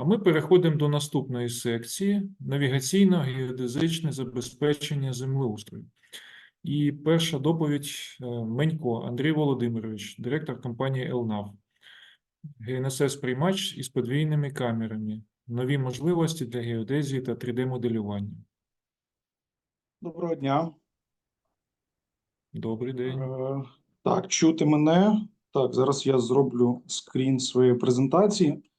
А ми переходимо до наступної секції навігаційно-геодезичне забезпечення землеустрою. І перша доповідь е, Менько Андрій Володимирович, директор компанії «Елнав». ГНСС-приймач із подвійними камерами. Нові можливості для геодезії та 3D-моделювання. Доброго дня. Добрий день. Е, Так, чути мене. Так, зараз я зроблю скрін своєї презентації.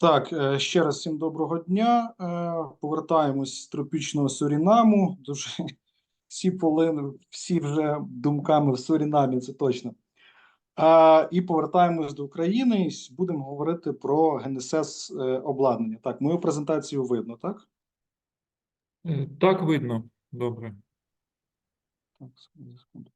Так, е, ще раз всім доброго дня. Е, Повертаємось з тропічного Сурінаму. Дуже всі полини, всі вже думками в Сурінамі, це точно. І повертаємось до України. і Будемо говорити про ГНСС е, обладнання. Так, мою презентацію видно, так? Так видно. Добре. Так, секунду.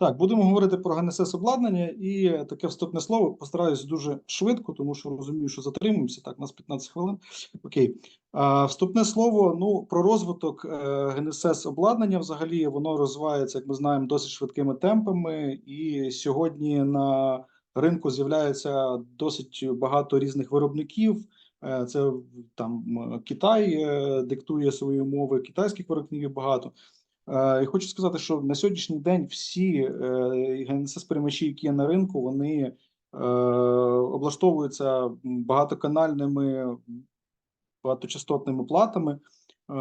Так, будемо говорити про ГНСС обладнання і таке вступне слово. Постараюсь дуже швидко, тому що розумію, що затримуємося. Так, у нас 15 хвилин. Окей. А, вступне слово. Ну, про розвиток е, ГНСС обладнання взагалі воно розвивається, як ми знаємо, досить швидкими темпами. І сьогодні на ринку з'являється досить багато різних виробників. Е, Це там Китай е, диктує свої умови, китайських виробників багато. Е, І хочу сказати, що на сьогоднішній день всі ГНСС приймачі, які є на ринку, вони е, облаштовуються багатоканальними багаточастотними платами. Е,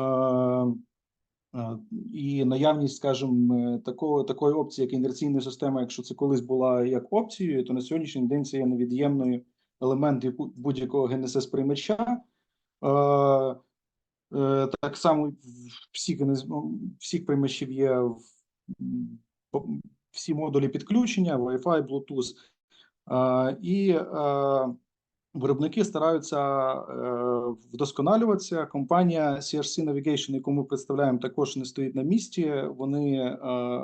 е, І наявність, скажімо, такої, такої опції, як інерційна система, якщо це колись була як опцією, то на сьогоднішній день це є невід'ємною елементом будь-якого ГНСС приймача. Е, Так само всіх, ну, всіх приймачів є всі модулі підключення, Wi-Fi, Bluetooth. І виробники стараються е, вдосконалюватися. Компанія CRC Navigation, яку ми представляємо, також не стоїть на місці. Вони е,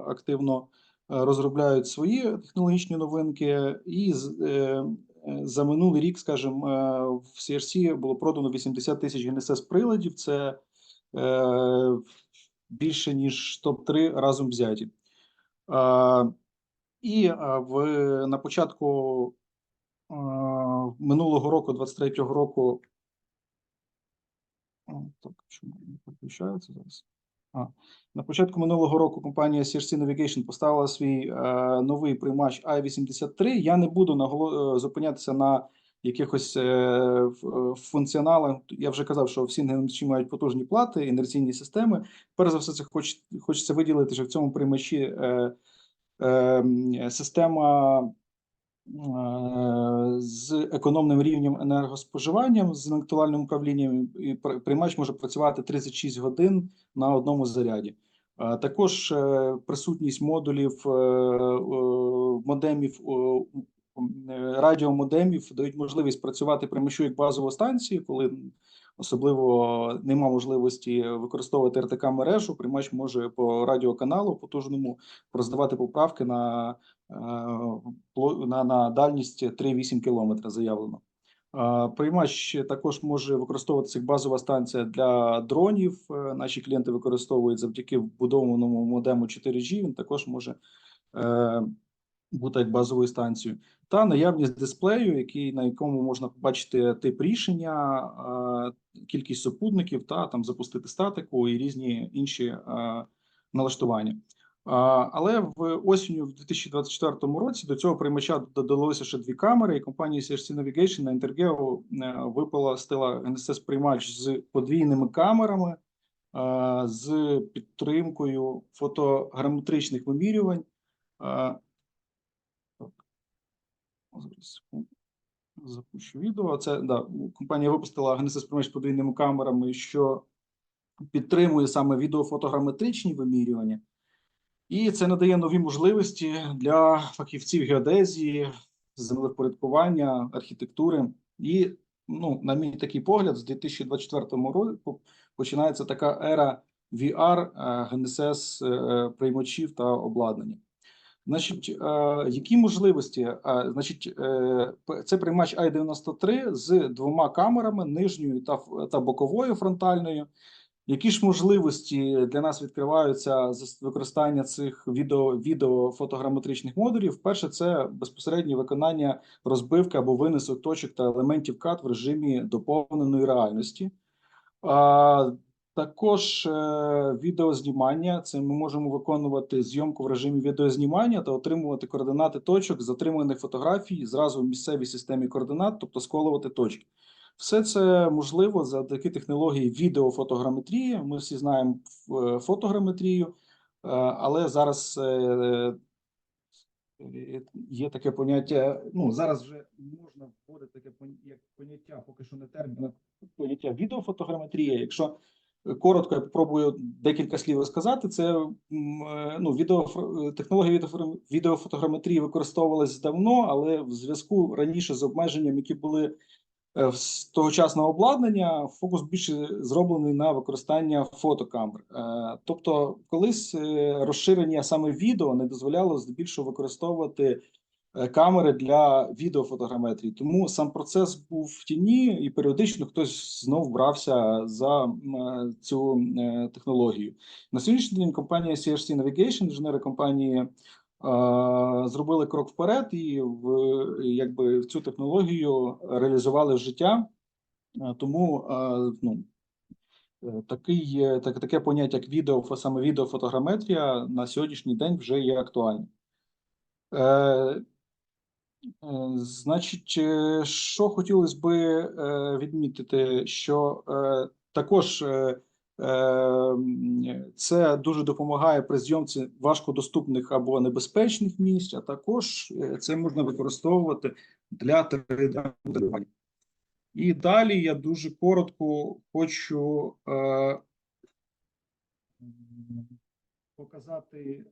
активно розробляють свої технологічні новинки, і за минулий рік, скажімо, е, в CRC було продано 80 тисяч ГНСС приладів. Це е, більше ніж топ-3 разом взяті. Е, І е, в на початку е, минулого року, 23-го року. Так, чому не підключається зараз? На початку минулого року компанія CRC Navigation поставила свій е, новий приймач i83. Я не буду наголо... е, зупинятися на якихось е, е, функціоналах. Я вже казав, що всі ГНМЧ мають потужні плати, інерційні системи. Перш за все, це хоч... хочеться виділити, що в цьому приймачі е, е, система з економним рівнем енергоспоживання з інтелектуальним управлінням, і приймач може працювати 36 годин на одному заряді. Е, Також е, присутність модулів е, е, модемів е, е, радіомодемів дають можливість працювати приймачу як базову станцію, коли особливо нема можливості використовувати РТК мережу. Приймач може по радіоканалу потужному роздавати поправки на е, на, на дальність 3,8 км заявлено. Е, Приймач також може використовуватися як базова станція для дронів. Е, Наші клієнти використовують завдяки вбудованому модему 4G. Він також може бути як базовою станцією. Та наявність дисплею, який, на якому можна побачити тип рішення, кількість супутників, та там запустити статику і різні інші налаштування. Але в осінню в 2024 році до цього приймача додалося ще дві камери, і компанія CRC Navigation на Intergeo е, випустила GNSS приймач з подвійними камерами, з підтримкою фотограметричних вимірювань. Е. Зараз. Запущу відео. Це да, компанія випустила GNSS приймач з подвійними камерами, що підтримує саме відеофотограметричні вимірювання. І це надає нові можливості для фахівців геодезії, землевпорядкування, архітектури. І, ну, на мій такий погляд, з 2024 року починається така ера VR, е, GNSS е, приймачів та обладнання. Значить, е, які можливості? Е, Значить, е, це приймач i93 з двома камерами, нижньою та, та боковою фронтальною. Які ж можливості для нас відкриваються з використання цих відео, відеофотограметричних модулів? Перше, це безпосереднє виконання розбивки або винесок точок та елементів CAD в режимі доповненої реальності. Також е, відеознімання. Це ми можемо виконувати зйомку в режимі відеознімання та отримувати координати точок з отриманих фотографій зразу в місцевій системі координат, тобто сколувати точки. Все це можливо завдяки технології відеофотограметрії. Ми всі знаємо е, фотограметрію, е, але зараз є таке поняття. Ну зараз вже можна вводити таке поняття, поки що не термін, поняття відеофотограметрія. Якщо коротко я попробую декілька слів розказати, це е, ну, відео, технологія відеофо- відеофотограметрії використовувалась давно, але в зв'язку раніше з обмеженням, які були е, в тогочасного обладнання, фокус більше зроблений на використання фотокамер. Е, Тобто, колись е, розширення саме відео не дозволяло здебільшого використовувати е, камери для відеофотограметрії. Тому сам процес був в тіні, і періодично хтось знов брався за е, цю е, технологію. На сьогоднішній день компанія CHC Navigation, інженери компанії. е, Зробили крок вперед і в якби цю технологію реалізували в життя. Е, Тому е, ну, е, такий, е, так, таке поняття, як відео, саме відеофотограметрія на сьогоднішній день вже є актуальним. Е, Значить, е, що хотілося би е, відмітити, що також це дуже допомагає при зйомці важкодоступних або небезпечних місць, а також це можна використовувати для 3D-моделювання. І далі я дуже коротко хочу показати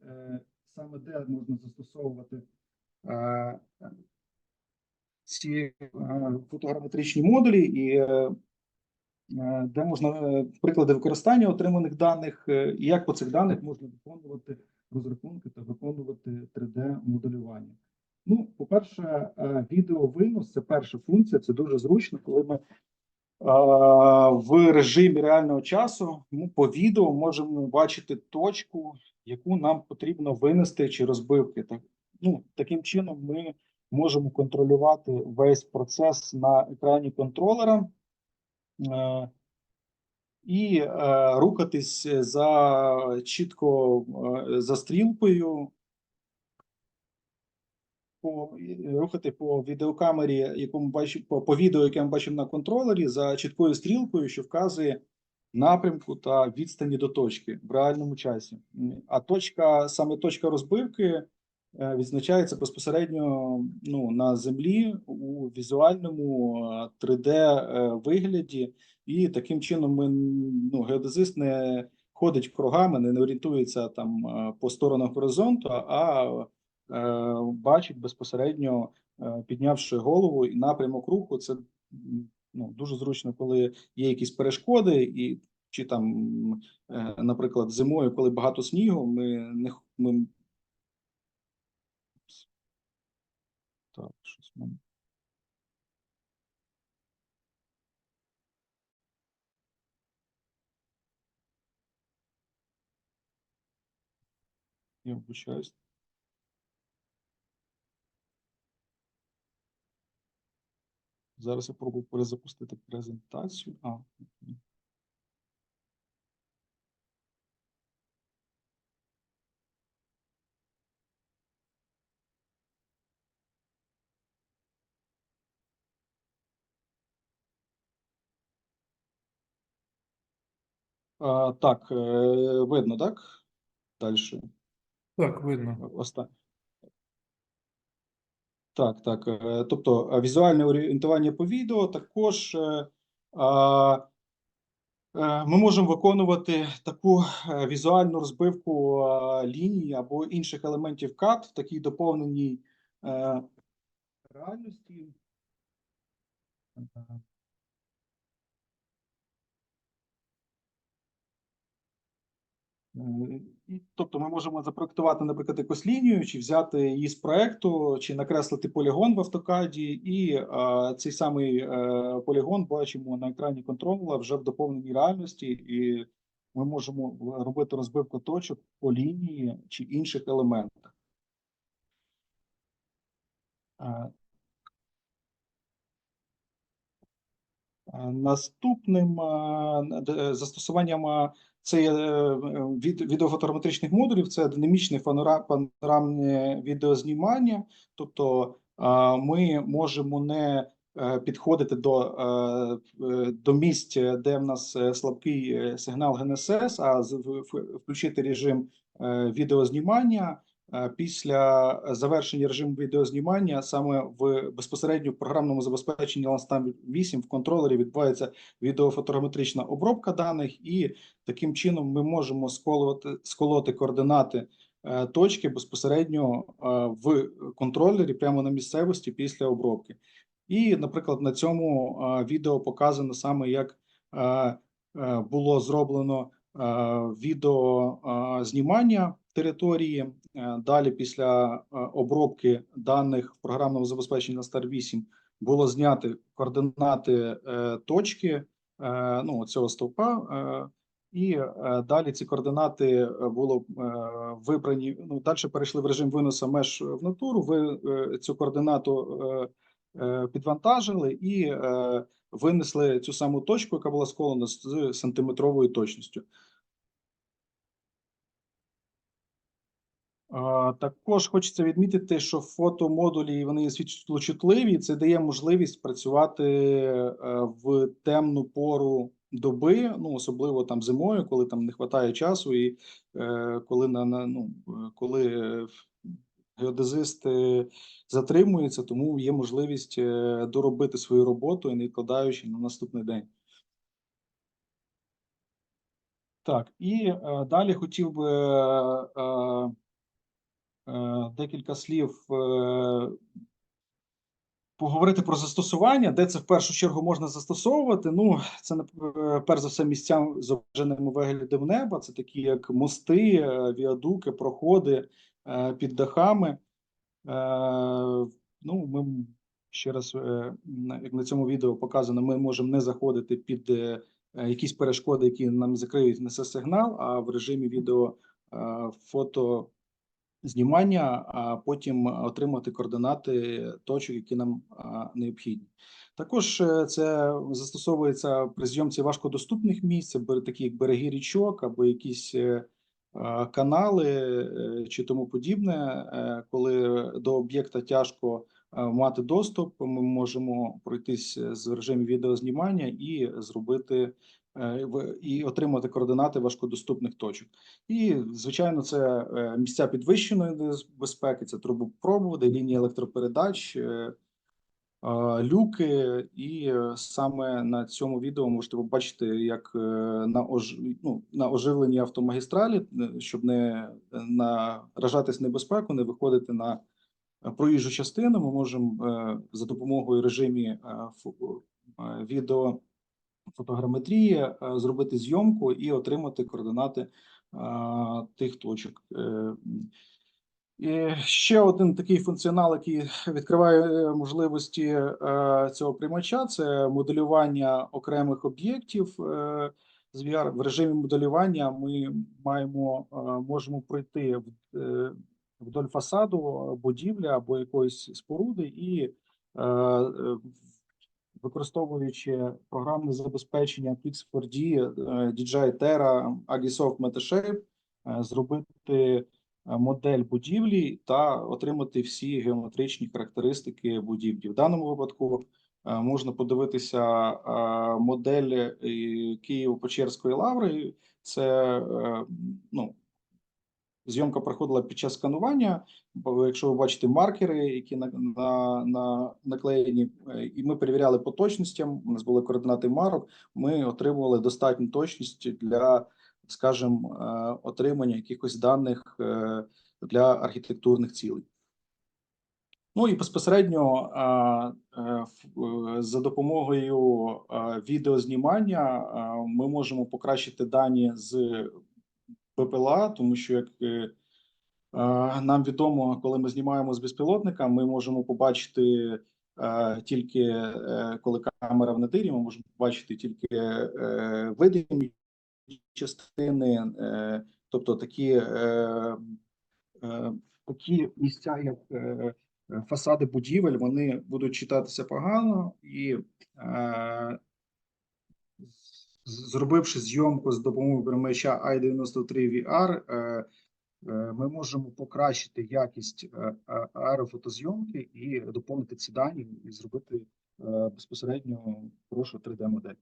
саме де можна застосовувати ці е, фотограметричні модулі і е, е, де можна е, приклади використання отриманих даних, е, і як по цих даних можна виконувати розрахунки та виконувати 3D-моделювання. Ну, по-перше, е, відеовинос це перша функція, це дуже зручно, коли ми е, в режимі реального часу ну, по відео можемо бачити точку, яку нам потрібно винести чи розбивки. Так, ну, таким чином ми можемо контролювати весь процес на екрані контролера е, і е, рухатись за чітко е, за стрілкою. По рухати по відеокамері, яку ми бачимо по, по відео, яке ми бачимо на контролері, за чіткою стрілкою, що вказує напрямку та відстані до точки в реальному часі. А точка, саме точка розбивки відзначається безпосередньо ну, на землі у візуальному 3D е, вигляді, і таким чином ми ну, геодезист не ходить кругами, не, орієнтується там е, по сторонах горизонту, а е, бачить безпосередньо, е, піднявши голову і напрямок руху. Це ну, дуже зручно, коли є якісь перешкоди, і чи там, е, наприклад, зимою, коли багато снігу, ми не ми. Мене. Я вибачаюсь. Зараз я пробую перезапустити презентацію. А, А, так, е, видно, так? Далі. Так, видно. Оста... Так, так. е, Тобто е, візуальне орієнтування по відео також а, ми можемо виконувати таку візуальну розбивку ліній або інших елементів CAD в такій доповненій реальності. І, тобто ми можемо запроектувати, наприклад, якусь лінію, чи взяти її з проекту, чи накреслити полігон в автокаді, і е, цей самий е, полігон бачимо на екрані контролера вже в доповненій реальності, і ми можемо робити розбивку точок по лінії чи інших елементах. Е, Е, Наступним е, застосуванням е, це є е, від відеофотографічних модулів, це динамічне панора- панорамне відеознімання. Тобто ми можемо не е, підходити до, е, до місць, де в нас слабкий сигнал ГНСС, а включити режим відеознімання. Е, Після завершення режиму відеознімання саме в безпосередньо в програмному забезпеченні Landstam 8 в контролері відбувається відеофотограметрична обробка даних, і таким чином ми можемо сколоти, сколоти координати е, точки безпосередньо е, в контролері прямо на місцевості після обробки. І, наприклад, на цьому відео показано саме як було зроблено е, відео е, знімання території. Е, Далі, після е, обробки даних в програмному забезпеченні на Star 8 було зняти координати е, точки ну, цього стовпа. І далі ці координати було вибрані. Ну далі перейшли в режим виносу меж в натуру. Ви цю координату підвантажили і винесли цю саму точку, яка була сколена з сантиметровою точністю. Також хочеться відмітити, що фотомодулі вони є світлочутливі. Це дає можливість працювати е, в темну пору доби, ну особливо там зимою, коли там не вистачає часу, і е, коли на, на ну е, коли геодезист затримується, тому є можливість доробити свою роботу і не відкладаючи на наступний день. Так, і е, далі хотів би е, декілька слів е, поговорити про застосування, де це в першу чергу можна застосовувати. Ну, це е, перш за все місця з виглядом неба. Це такі як мости, е, віадуки, проходи е, під дахами. Е, Ну, ми ще раз, е, як на цьому відео показано, ми можемо не заходити під е, е, якісь перешкоди, які нам закриють несе сигнал, а в режимі відео е, фото знімання, а потім отримати координати точок, які нам необхідні. Також е, це застосовується при зйомці важкодоступних місць, такі як береги річок або якісь е, канали е, чи тому подібне. Коли до об'єкта тяжко мати доступ, ми можемо пройтись з режиму відеознімання і зробити і отримати координати важкодоступних точок. І, звичайно, це е, місця підвищеної безпеки, це трубопроводи, лінії електропередач, е, е, люки. І е, саме на цьому відео можете побачити, як е, на, ож... ну, на оживленні автомагістралі, е, щоб не наражатись небезпеку, не виходити на е, проїжджу частину. Ми можемо е, за допомогою режимі е, е, відео фотограметрії е, зробити зйомку і отримати координати тих точок. Е, І ще один такий функціонал, який відкриває е, можливості е, цього приймача, це моделювання окремих об'єктів. е, З VR. В режимі моделювання ми маємо е, можемо пройти е, вдоль фасаду будівлі або якоїсь споруди і е, е, використовуючи програмне забезпечення Pix4D, е, DJI Terra, Agisoft Metashape, е, зробити е, модель будівлі та отримати всі геометричні характеристики будівлі. В даному випадку можна подивитися модель Києво-Печерської лаври. Це ну, Зйомка проходила під час сканування. Бо якщо ви бачите маркери, які на, на, на наклеєні, е, і ми перевіряли по точностям. У нас були координати марок. Ми отримували достатню точність для, скажімо, е, отримання якихось даних е, для архітектурних цілей. Ну і безпосередньо за допомогою відеознімання ми можемо покращити дані з БПЛА, тому що як е, нам відомо, коли ми знімаємо з безпілотника, ми можемо побачити тільки е, коли камера в натирі, ми можемо побачити тільки е, видимі частини, тобто такі, такі місця, як фасади будівель, вони будуть читатися погано і зробивши зйомку з допомогою перемича i93 VR, е, е, ми можемо покращити якість е, аерофотозйомки і доповнити ці дані і зробити е, безпосередньо хорошу 3D-модель.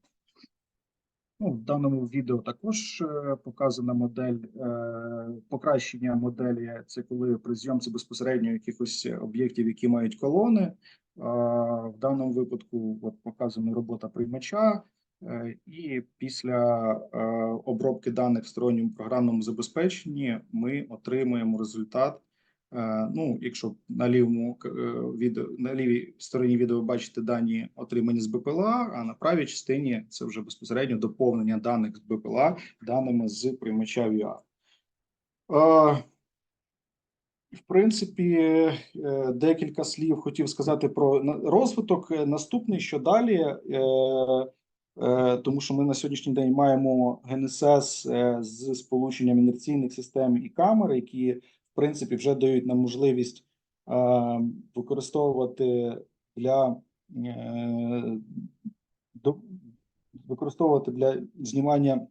Ну, в даному відео також е, показана модель е, покращення моделі. Це коли при зйомці безпосередньо якихось об'єктів, які мають колони. В даному випадку от показана робота приймача, е, і після е, обробки даних в сторонньому програмному забезпеченні ми отримуємо результат. Е, Ну, якщо на лівому е, відео на лівій стороні відео бачите дані отримані з БПЛА, а на правій частині це вже безпосередньо доповнення даних з БПЛА даними з приймача VR. Е, В принципі, е, декілька слів хотів сказати про розвиток. Е, Наступний, що далі, е, е, тому що ми на сьогоднішній день маємо ГНСС е, з сполученням інерційних систем і камер, які в принципі вже дають нам можливість е, використовувати для е, використовувати для знімання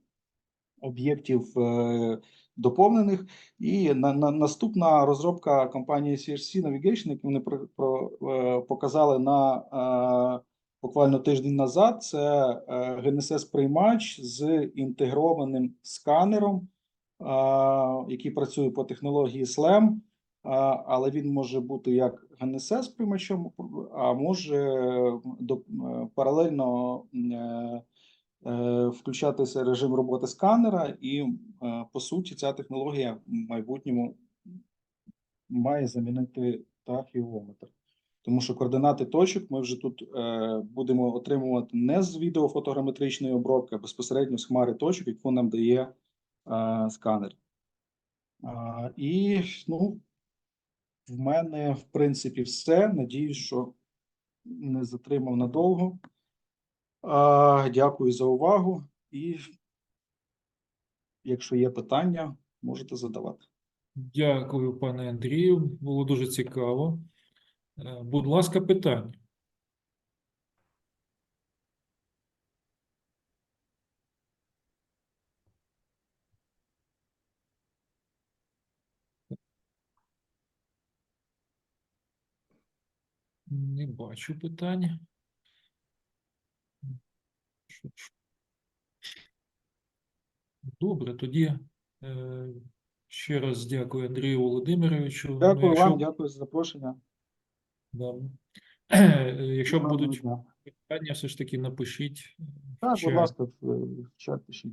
об'єктів е, доповнених. І на, на наступна розробка компанії CRC Navigation, яку вони про, про, е, показали на е, буквально тиждень назад, це е, GNSS приймач з інтегрованим сканером, який працює по технології SLAM. Але він може бути як GNSS приймачом, а може е, паралельно е, включатися режим роботи сканера, і по суті ця технологія в майбутньому має замінити тахіометр. Тому що координати точок ми вже тут е, будемо отримувати не з відеофотограметричної обробки, а безпосередньо з хмари точок, яку нам дає е, сканер. А, і ну, в мене, в принципі, все. Надіюсь, що не затримав надовго. А, Дякую за увагу. І якщо є питання, можете задавати. Дякую, пане Андрію. Було дуже цікаво. Е, Будь ласка, питання. Не бачу питань. Добре, тоді е, ще раз дякую Андрію Володимировичу. Ну, Дякую якщо- вам, дякую за запрошення. Да. Якщо будуть питання, все ж таки напишіть. Так, Так, будь ласка, в чат пишіть.